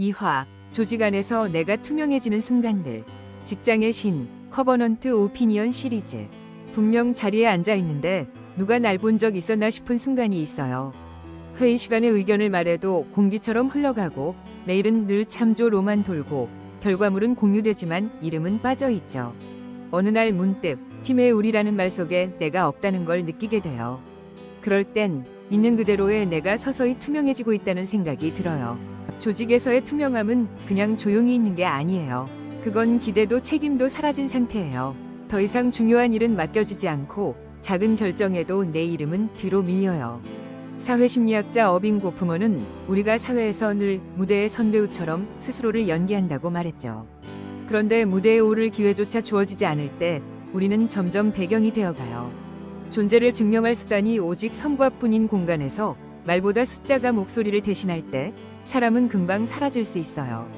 2화 조직 안에서 내가 투명해지는 순간들 직장의 신 커버넌트 오피니언 시리즈 분명 자리에 앉아 있는데 누가 날 본 적 있었나 싶은 순간이 있어요. 회의 시간에 의견을 말해도 공기처럼 흘러가고 내일은 늘 참조로만 돌고 결과물은 공유되지만 이름은 빠져 있죠. 어느 날 문득 팀의 우리라는 말 속에 내가 없다는 걸 느끼게 돼요. 그럴 땐 있는 그대로의 내가 서서히 투명해지고 있다는 생각이 들어요. 조직에서의 투명함은 그냥 조용히 있는 게 아니에요. 그건 기대도 책임도 사라진 상태예요. 더 이상 중요한 일은 맡겨지지 않고 작은 결정에도 내 이름은 뒤로 밀려요. 사회심리학자 어빙 고프먼은 우리가 사회에서 늘 무대의 선배우처럼 스스로를 연기한다고 말했죠. 그런데 무대에 오를 기회조차 주어지지 않을 때 우리는 점점 배경이 되어가요. 존재를 증명할 수단이 오직 선과뿐인 공간에서 말보다 숫자가 목소리를 대신할 때 사람은 금방 사라질 수 있어요.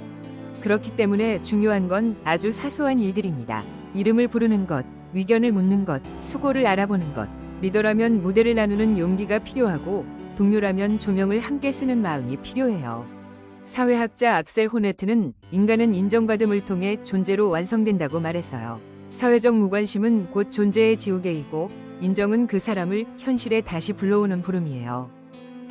그렇기 때문에 중요한 건 아주 사소한 일들입니다. 이름을 부르는 것, 위견을 묻는 것, 수고를 알아보는 것. 리더라면 무대를 나누는 용기가 필요하고 동료라면 조명을 함께 쓰는 마음이 필요해요. 사회학자 악셀 호네트는 인간은 인정받음을 통해 존재로 완성된다고 말했어요. 사회적 무관심은 곧 존재의 지우개이고 인정은 그 사람을 현실에 다시 불러오는 부름이에요.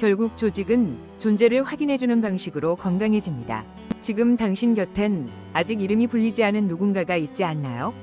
결국 조직은 존재를 확인해주는 방식으로 건강해집니다. 지금 당신 곁엔 아직 이름이 불리지 않은 누군가가 있지 않나요?